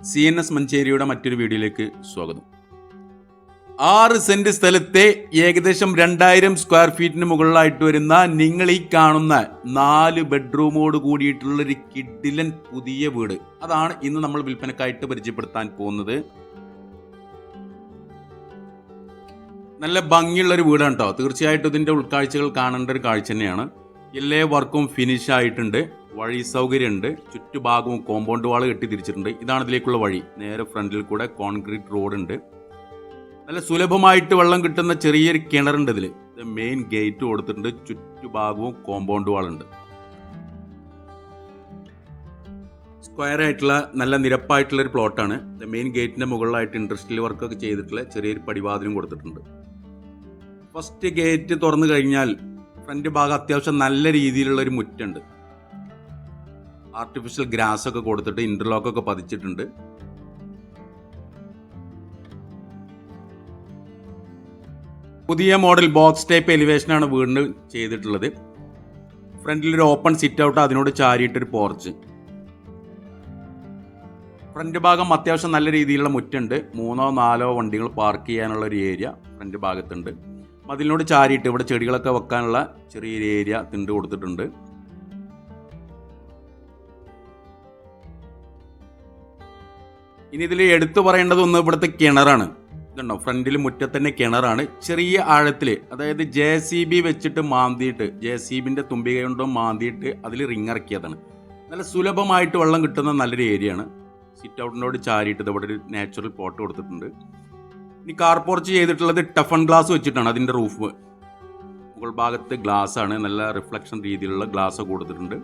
C N S മഞ്ചേരിയുടെ മറ്റൊരു വീഡിയോയിലേക്ക് സ്വാഗതം. ആറ് സെന്റ് സ്ഥലത്തെ ഏകദേശം രണ്ടായിരം സ്ക്വയർ ഫീറ്റിന് മുകളിലായിട്ട് വരുന്ന നിങ്ങൾ ഈ കാണുന്ന നാല് ബെഡ്റൂമോട് കൂടിയിട്ടുള്ള ഒരു കിഡിലൻ പുതിയ വീട്. അതാണ് ഇന്ന് നമ്മൾ വിൽപ്പനക്കായിട്ട് പരിചയപ്പെടുത്താൻ പോകുന്നത്. നല്ല ഭംഗിയുള്ള ഒരു വീടാണ് കേട്ടോ തീർച്ചയായിട്ടും ഇതിന്റെ ഉൾക്കാഴ്ചകൾ കാണേണ്ട ഒരു കാഴ്ച തന്നെയാണ്. എല്ലാ വർക്കും ഫിനിഷ് ആയിട്ടുണ്ട്. വഴി സൗകര്യമുണ്ട്. ചുറ്റുഭാഗവും കോമ്പൗണ്ട് വാൾ കെട്ടി തിരിച്ചിട്ടുണ്ട് ഇതാണ് ഇതിലേക്കുള്ള വഴി. നേരെ ഫ്രണ്ടിൽ കൂടെ കോൺക്രീറ്റ് റോഡ് ഉണ്ട്. നല്ല സുലഭമായിട്ട് വെള്ളം കിട്ടുന്ന ചെറിയൊരു കിണറുണ്ട് ഇതിൽ മെയിൻ ഗേറ്റ് കൊടുത്തിട്ടുണ്ട്. ചുറ്റുഭാഗവും കോമ്പൗണ്ട് വാളുണ്ട് സ്ക്വയർ ആയിട്ടുള്ള നല്ല നിരപ്പായിട്ടുള്ള ഒരു പ്ലോട്ടാണ് മെയിൻ ഗേറ്റിന്റെ മുകളിലായിട്ട് ഇൻഡസ്ട്രിയൽ വർക്കൊക്കെ ചെയ്തിട്ടുള്ള ചെറിയൊരു പടിവാതിലും കൊടുത്തിട്ടുണ്ട്. ഫസ്റ്റ് ഗേറ്റ് തുറന്നു കഴിഞ്ഞാൽ ഫ്രണ്ട് ഭാഗം അത്യാവശ്യം നല്ല രീതിയിലുള്ള ഒരു മുറ്റുണ്ട്. ആർട്ടിഫിഷ്യൽ ഗ്രാസ് ഒക്കെ കൊടുത്തിട്ട് ഇന്റർലോക്ക് ഒക്കെ പതിച്ചിട്ടുണ്ട്. പുതിയ മോഡൽ ബോക്സ് ടൈപ്പ് എലിവേഷനാണ് വീടിന് ചെയ്തിട്ടുള്ളത്. ഫ്രണ്ടിൽ ഒരു ഓപ്പൺ സിറ്റ് ഔട്ട് അതിനോട് ചാരിയിട്ടൊരു പോർച്ച് ഫ്രണ്ട് ഭാഗം അത്യാവശ്യം നല്ല രീതിയിലുള്ള മുറ്റുണ്ട്. മൂന്നോ നാലോ വണ്ടികൾ പാർക്ക് ചെയ്യാനുള്ള ഒരു ഏരിയ ഫ്രണ്ട് ഭാഗത്തുണ്ട്. മതിലിനോട് ചാരിയിട്ട് ഇവിടെ ചെടികളൊക്കെ വെക്കാനുള്ള ചെറിയൊരു ഏരിയ തിണ്ട് കൊടുത്തിട്ടുണ്ട്. ഇനി ഇതിൽ എടുത്തു പറയേണ്ടത് ഒന്ന് ഇവിടുത്തെ കിണറാണ്. ഇതുണ്ടോ? ഫ്രണ്ടിൽ മുറ്റത്തന്നെ കിണറാണ്. ചെറിയ ആഴത്തിൽ അതായത് ജെ സി ബി വെച്ചിട്ട് മാന്തിയിട്ട് ജെ സി ബിന്റെ തുമ്പിക കൊണ്ടോ മാന്തിയിട്ട് അതിൽ റിങ് ഇറക്കിയതാണ്. നല്ല സുലഭമായിട്ട് വെള്ളം കിട്ടുന്ന നല്ലൊരു ഏരിയയാണ് സിറ്റ് ഔട്ടിനോട് ചാരിയിട്ട് ഇവിടെ ഒരു നാച്ചുറൽ പോട്ട് കൊടുത്തിട്ടുണ്ട്. ഇനി കാർ പോർച്ച് ചെയ്തിട്ടുള്ളത് ടഫൺ ഗ്ലാസ് വെച്ചിട്ടാണ് അതിന്റെ റൂഫ് മുകൾ ഭാഗത്ത് ഗ്ലാസ് ആണ്. നല്ല റിഫ്ലക്ഷൻ രീതിയിലുള്ള ഗ്ലാസ് കൊടുത്തിട്ടുണ്ട്.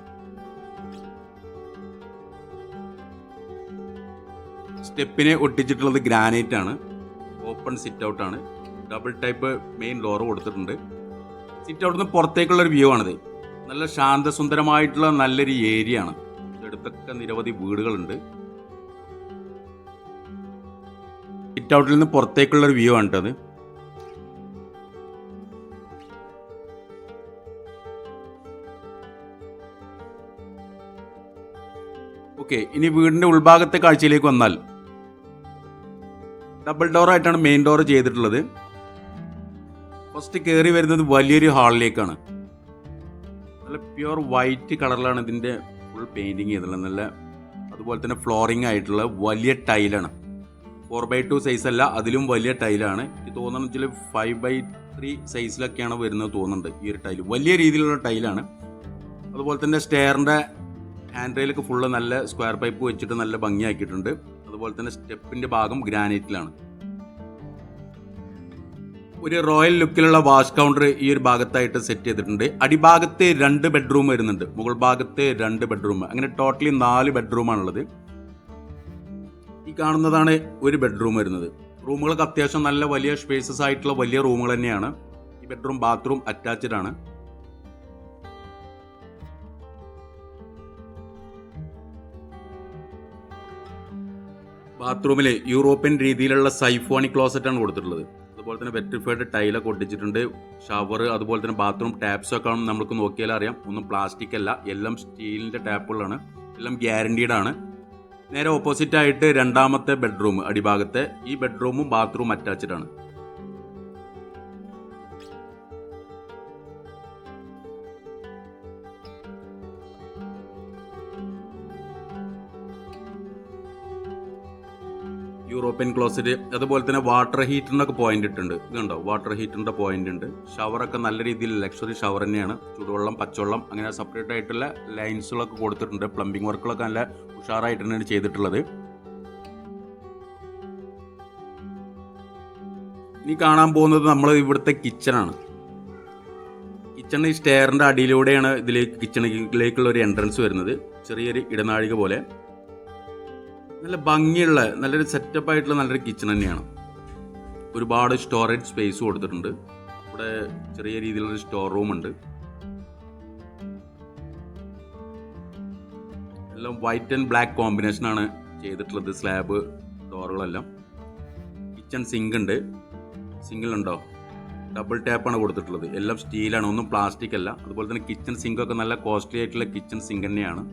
സ്റ്റെപ്പിനെ ഒട്ടിച്ചിട്ടുള്ളത് ഗ്രാനൈറ്റ് ആണ്. ഓപ്പൺ സിറ്റ് ഔട്ട് ആണ്. ഡബിൾ ടൈപ്പ് മെയിൻ ഡോർ കൊടുത്തിട്ടുണ്ട്. സിറ്റ് ഔട്ടിൽ നിന്ന് പുറത്തേക്കുള്ള ഒരു വ്യൂ ആണിത്. നല്ല ശാന്തസുന്ദരമായിട്ടുള്ള നല്ലൊരു ഏരിയ ആണ്. ഇതെടുത്തൊക്കെ നിരവധി വീടുകളുണ്ട്. സിറ്റ് ഔട്ടിൽ നിന്ന് പുറത്തേക്കുള്ള ഒരു വ്യൂ ആണ് കേട്ടത് ഓക്കെ ഇനി വീടിന്റെ ഉൾഭാഗത്തെ കാഴ്ചയിലേക്ക് വന്നാൽ ഡബിൾ ഡോർ ആയിട്ടാണ് മെയിൻ ഡോർ ചെയ്തിട്ടുള്ളത്. ഫസ്റ്റ് കയറി വരുന്നത് വലിയൊരു ഹാളിലേക്കാണ് നല്ല പ്യുവർ വൈറ്റ് കളറിലാണ് ഇതിന്റെ ഫുൾ പെയിന്റിങ് ചെയ്തിട്ടുള്ളത്. നല്ല അതുപോലെ തന്നെ ഫ്ലോറിംഗ് ആയിട്ടുള്ള വലിയ ടൈലാണ് ഫോർ ബൈ ടു സൈസ് അല്ല അതിലും വലിയ ടൈലാണ് എനിക്ക് തോന്നുന്നു വെച്ചാൽ ഫൈവ് ബൈ ത്രീ സൈസിലൊക്കെയാണ് വരുന്നത് തോന്നുന്നുണ്ട് ഈ ഒരു ടൈൽ വലിയ രീതിയിലുള്ള ടൈലാണ് അതുപോലെ തന്നെ സ്റ്റെയറിന്റെ ഹാൻഡ് റെയിലൊക്കെ ഫുള്ള് നല്ല സ്ക്വയർ പൈപ്പ് വെച്ചിട്ട് നല്ല ഭംഗിയാക്കിയിട്ടുണ്ട്. അതുപോലെ തന്നെ സ്റ്റെപ്പിന്റെ ഭാഗം ഗ്രാനൈറ്റിലാണ്. ഒരു റോയൽ ലുക്കിലുള്ള വാഷ് കൗണ്ടർ ഈ ഒരു ഭാഗത്തായിട്ട് സെറ്റ് ചെയ്തിട്ടുണ്ട്. അടിഭാഗത്ത് രണ്ട് ബെഡ്റൂം വരുന്നുണ്ട്. മുകൾ ഭാഗത്ത് രണ്ട് ബെഡ്റൂം. അങ്ങനെ ടോട്ടലി നാല് ബെഡ്റൂമാണുള്ളത്. ഈ കാണുന്നതാണ് ഒരു ബെഡ്റൂം വരുന്നത്. റൂമുകളൊക്കെ അത്യാവശ്യം നല്ല വലിയ സ്പേസസ് ആയിട്ടുള്ള വലിയ റൂമുകൾ തന്നെയാണ്. ഈ ബെഡ്റൂം ബാത്റൂം അറ്റാച്ച്ഡ് ആണ്. ബാത്റൂമിൽ യൂറോപ്യൻ രീതിയിലുള്ള സൈഫോണി ആണ് കൊടുത്തിട്ടുള്ളത്. അതുപോലെ തന്നെ വെറ്റിഫൈഡ് ടൈലൊക്കെ ഒട്ടിച്ചിട്ടുണ്ട്. ഷവർ അതുപോലെ തന്നെ ബാത്റൂം ടാപ്സ് ഒക്കെ നമുക്ക് നോക്കിയാൽ അറിയാം. ഒന്നും പ്ലാസ്റ്റിക് അല്ല. എല്ലാം സ്റ്റീലിന്റെ ടാപ്പുകളാണ് എല്ലാം ഗ്യാരണ്ടീഡ് ആണ്. നേരെ ഓപ്പോസിറ്റ് ആയിട്ട് രണ്ടാമത്തെ ബെഡ്റൂം അടിഭാഗത്തെ. ഈ ബെഡ്റൂമും ബാത്റൂം അറ്റാച്ച്ഡ് ആണ്. യൂറോപ്യൻ ക്ലോസറ്റ് അതുപോലെ തന്നെ വാട്ടർ ഹീറ്ററിനൊക്കെ പോയിന്റ് ഇട്ടുണ്ട് ഇതുണ്ടോ വാട്ടർ ഹീറ്ററിന്റെ പോയിന്റ് ഉണ്ട്. ഷവറൊക്കെ നല്ല രീതിയിൽ ലക്ഷറി ഷവർ തന്നെയാണ്. ചൂടുവെള്ളം പച്ചവെള്ളം അങ്ങനെ സെപ്പറേറ്റ് ആയിട്ടുള്ള ലൈൻസുകളൊക്കെ കൊടുത്തിട്ടുണ്ട്. പ്ലംബിംഗ് വർക്കുകളൊക്കെ നല്ല ഉഷാറായിട്ട് തന്നെയാണ് ചെയ്തിട്ടുള്ളത്. ഇനി കാണാൻ പോകുന്നത് നമ്മൾ ഇവിടുത്തെ കിച്ചണാണ് കിച്ചൺ ഈ സ്റ്റെയറിന്റെ അടിയിലൂടെയാണ് ഇതിലേക്ക് കിച്ചണിലേക്കുള്ള ഒരു എൻട്രൻസ് വരുന്നത്. ചെറിയൊരു ഇടനാഴിക പോലെ. നല്ല ഭംഗിയുള്ള നല്ലൊരു സെറ്റപ്പ് ആയിട്ടുള്ള നല്ലൊരു കിച്ചൺ തന്നെയാണ്. ഒരുപാട് സ്റ്റോറേജ് സ്പേസ് കൊടുത്തിട്ടുണ്ട്. ഇവിടെ ചെറിയ രീതിയിലുള്ള സ്റ്റോർ റൂം ഉണ്ട്. എല്ലാം വൈറ്റ് ആൻഡ് ബ്ലാക്ക് കോമ്പിനേഷൻ ആണ് ചെയ്തിട്ടുള്ളത്. സ്ലാബ് ഡോറുകളെല്ലാം കിച്ചൺ സിങ്ക് ഉണ്ട്. സിങ്കിലുണ്ടോ ഡബിൾ ടാപ്പാണ് കൊടുത്തിട്ടുള്ളത്. എല്ലാം സ്റ്റീലാണ് ഒന്നും പ്ലാസ്റ്റിക് അല്ല. അതുപോലെ തന്നെ കിച്ചൺ സിങ്കൊക്കെ നല്ല കോസ്റ്റ്ലി ആയിട്ടുള്ള കിച്ചൺ സിങ്ക് തന്നെയാണ്.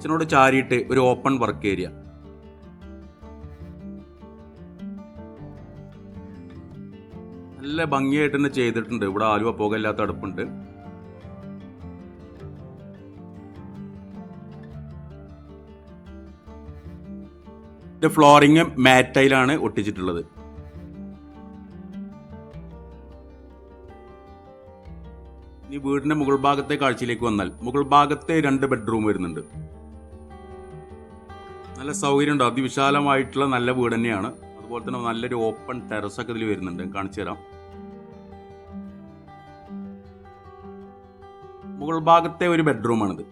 കിച്ചണോട് ചാരിയിട്ട് ഒരു ഓപ്പൺ വർക്ക് ഏരിയ. നല്ല ഭംഗിയായിട്ട് തന്നെ ചെയ്തിട്ടുണ്ട്. ഇവിടെ ആലുവ പുകയില്ലാത്ത അടുപ്പുണ്ട് ഇത് ഫ്ലോറിങ് മാറ്റൈലാണ് ഒട്ടിച്ചിട്ടുള്ളത്. ഇനി വീടിന്റെ മുകൾ ഭാഗത്തെ കാഴ്ചയിലേക്ക് വന്നാൽ മുകൾ ഭാഗത്തെ രണ്ട് ബെഡ്റൂം വരുന്നുണ്ട്. നല്ല സൗകര്യമുണ്ട്. അതിവിശാലമായിട്ടുള്ള നല്ല വീട് തന്നെയാണ്. അതുപോലെ തന്നെ നല്ലൊരു ഓപ്പൺ ടെറസ് ഒക്കെ ഇതിൽ വരുന്നുണ്ട്. കാണിച്ചു തരാം. മുകൾ ഭാഗത്തെ ഒരു ബെഡ്റൂമാണിത്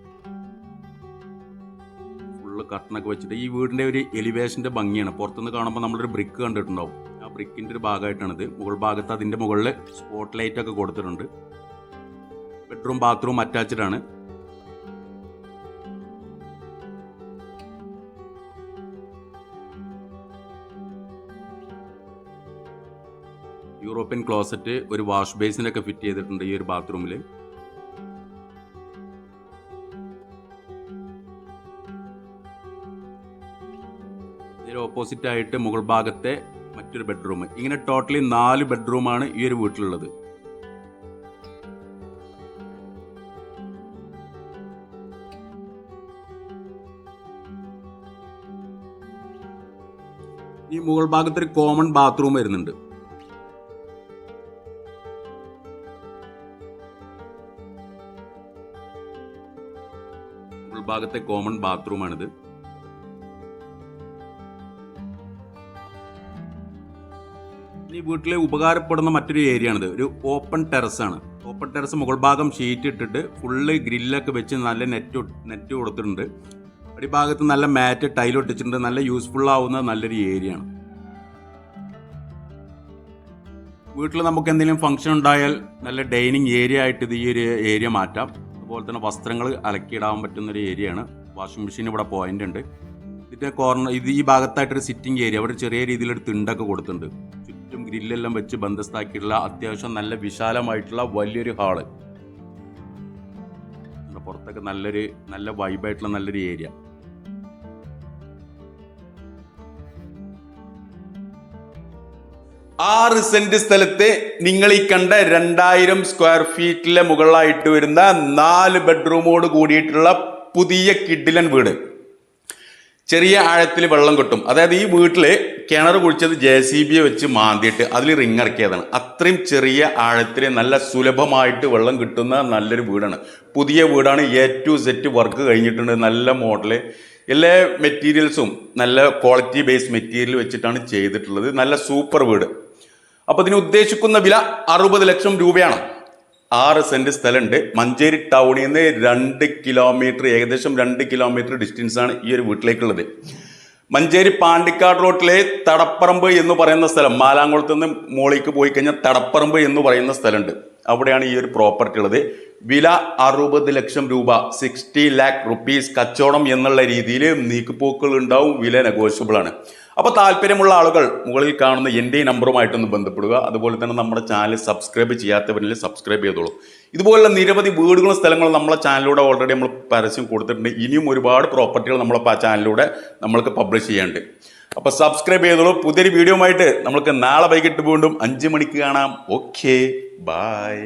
ഫുള്ള് കർട്ടനൊക്കെ വെച്ചിട്ട് ഈ വീടിന്റെ ഒരു എലിവേഷന്റെ ഭംഗിയാണ്. പുറത്തുനിന്ന് കാണുമ്പോൾ നമ്മളൊരു ബ്രിക്ക് കണ്ടിട്ടുണ്ടാവും. ആ ബ്രിക്കിന്റെ ഒരു ഭാഗമായിട്ടാണിത്. മുകൾ ഭാഗത്ത് അതിന്റെ മുകളിൽ സ്പോട്ട് ലൈറ്റ് ഒക്കെ കൊടുത്തിട്ടുണ്ട്. ബെഡ്റൂം ബാത്റൂം അറ്റാച്ച്ഡ് ആണ്. യൂറോപ്യൻ ക്ലോസറ്റ് ഒരു വാഷ് ബേസിനൊക്കെ ഫിറ്റ് ചെയ്തിട്ടുണ്ട് ഈ ഒരു ബാത്റൂമിൽ ഇതിന് ഓപ്പോസിറ്റ് ആയിട്ട് മുകൾ ഭാഗത്തെ മറ്റൊരു ബെഡ്റൂം ഇങ്ങനെ ടോട്ടലി നാല് ബെഡ്റൂമാണ് ഈ ഒരു വീട്ടിലുള്ളത്. ഈ മുകൾ ഭാഗത്തൊരു കോമൺ ബാത്റൂം വരുന്നുണ്ട്. മുകൾ ഭാഗത്തെ കോമൺ ബാത്റൂമാണിത്. ഈ വീട്ടിലെ ഉപകാരപ്പെടുന്ന മറ്റൊരു ഏരിയ ആണിത് ഒരു ഓപ്പൺ ടെറസ് ആണ്. ഓപ്പൺ ടെറസ് മുകൾ ഭാഗം ഷീറ്റ് ഇട്ടിട്ട് ഫുള്ള് ഗ്രില്ലൊക്കെ വെച്ച് നല്ല നെറ്റ് നെറ്റ് കൊടുത്തിട്ടുണ്ട്. അടിഭാഗത്ത് നല്ല മാറ്റ് ടൈൽ ഒട്ടിച്ചിട്ടുണ്ട്. നല്ല യൂസ്ഫുൾ ആവുന്ന നല്ലൊരു ഏരിയ ആണ് വീട്ടിൽ നമുക്ക് എന്തെങ്കിലും ഫംഗ്ഷൻ ഉണ്ടായാൽ നല്ല ഡൈനിങ് ഏരിയ ആയിട്ട് ഇത് ഈ ഒരു ഏരിയ മാറ്റാം. അതുപോലെ തന്നെ വസ്ത്രങ്ങൾ അലക്കിയിടാൻ പറ്റുന്ന ഒരു ഏരിയ ആണ് വാഷിംഗ് മെഷീൻ ഇവിടെ പോയിന്റ് ഉണ്ട്. ഇതിന്റെ കോർണർ ഇത് ഈ ഭാഗത്തായിട്ടൊരു സിറ്റിംഗ് ഏരിയ അവിടെ ചെറിയ രീതിയിലൊരു തിണ്ടൊക്കെ കൊടുത്തിട്ടുണ്ട്. ചുറ്റും ഗ്രില്ലെല്ലാം വെച്ച് ബന്ധസ്ഥാക്കിയിട്ടുള്ള അത്യാവശ്യം നല്ല വിശാലമായിട്ടുള്ള വലിയൊരു ഹാൾ പുറത്തൊക്കെ നല്ലൊരു നല്ല വൈബായിട്ടുള്ള നല്ലൊരു ഏരിയ ആറ് സെന്റ് സ്ഥലത്ത് നിങ്ങൾ ഈ കണ്ട രണ്ടായിരം സ്ക്വയർ ഫീറ്റിലെ മുകളിലായിട്ട് വരുന്ന നാല് ബെഡ്റൂമോട് കൂടിയിട്ടുള്ള പുതിയ കിഡിലൻ വീട്. ചെറിയ ആഴത്തിൽ വെള്ളം കിട്ടും. അതായത് ഈ വീട്ടിൽ കിണർ കുഴിച്ചത് ജെ സി ബിയെ വെച്ച് മാന്തിയിട്ട് അതിൽ റിങ് ഇറക്കിയതാണ്. അത്രയും ചെറിയ ആഴത്തിൽ നല്ല സുലഭമായിട്ട് വെള്ളം കിട്ടുന്ന നല്ലൊരു വീടാണ്. പുതിയ വീടാണ് എ ടു സെറ്റ് വർക്ക് കഴിഞ്ഞിട്ടുണ്ട്. നല്ല മോഡൽ എല്ലാ മെറ്റീരിയൽസും നല്ല ക്വാളിറ്റി ബേസ്ഡ് മെറ്റീരിയൽ വെച്ചിട്ടാണ് ചെയ്തിട്ടുള്ളത്. നല്ല സൂപ്പർ വീട്. അപ്പോൾ ഇതിന് ഉദ്ദേശിക്കുന്ന വില അറുപത് ലക്ഷം രൂപയാണ്. ആറ് സെന്റ് സ്ഥലമുണ്ട്. മഞ്ചേരി ടൗണിൽ നിന്ന് രണ്ട് കിലോമീറ്റർ ഏകദേശം രണ്ട് കിലോമീറ്റർ ഡിസ്റ്റൻസ് ആണ് ഈ ഒരു വീട്ടിലേക്കുള്ളത്. മഞ്ചേരി പാണ്ടിക്കാട് റോട്ടിലെ തടപ്പറമ്പ് എന്ന് പറയുന്ന സ്ഥലം മാലാങ്കുളത്ത് നിന്ന് മോളിക്ക് പോയി കഴിഞ്ഞാൽ തടപ്പറമ്പ് എന്ന് പറയുന്ന സ്ഥലമുണ്ട്. അവിടെയാണ് ഈ ഒരു പ്രോപ്പർട്ടി ഉള്ളത്. വില അറുപത് ലക്ഷം രൂപ സിക്സ്റ്റി ലാക്ക് റുപ്പീസ് കച്ചവടം എന്നുള്ള രീതിയിൽ നീക്കുപോക്കുകൾ ഉണ്ടാവും വില നെഗോഷ്യബിൾ ആണ്. അപ്പോൾ താല്പര്യമുള്ള ആളുകൾ മുകളിൽ കാണുന്ന എന്റെ നമ്പറുമായിട്ടൊന്ന് ബന്ധപ്പെടുക. അതുപോലെ തന്നെ നമ്മുടെ ചാനൽ സബ്സ്ക്രൈബ് ചെയ്യാത്തവരിൽ സബ്സ്ക്രൈബ് ചെയ്തോളൂ. ഇതുപോലുള്ള നിരവധി വീടുകളും സ്ഥലങ്ങളും നമ്മളെ ചാനലിലൂടെ ഓൾറെഡി നമ്മൾ പരസ്യം കൊടുത്തിട്ടുണ്ട്. ഇനിയും ഒരുപാട് പ്രോപ്പർട്ടികൾ നമ്മളെ ചാനലിലൂടെ നമ്മൾക്ക് പബ്ലിഷ് ചെയ്യാനുണ്ട്. അപ്പോൾ സബ്സ്ക്രൈബ് ചെയ്തോളൂ. പുതിയൊരു വീഡിയോ ആയിട്ട് നമ്മൾക്ക് നാളെ വൈകിട്ട് വീണ്ടും അഞ്ച് മണിക്ക് കാണാം. Okay bye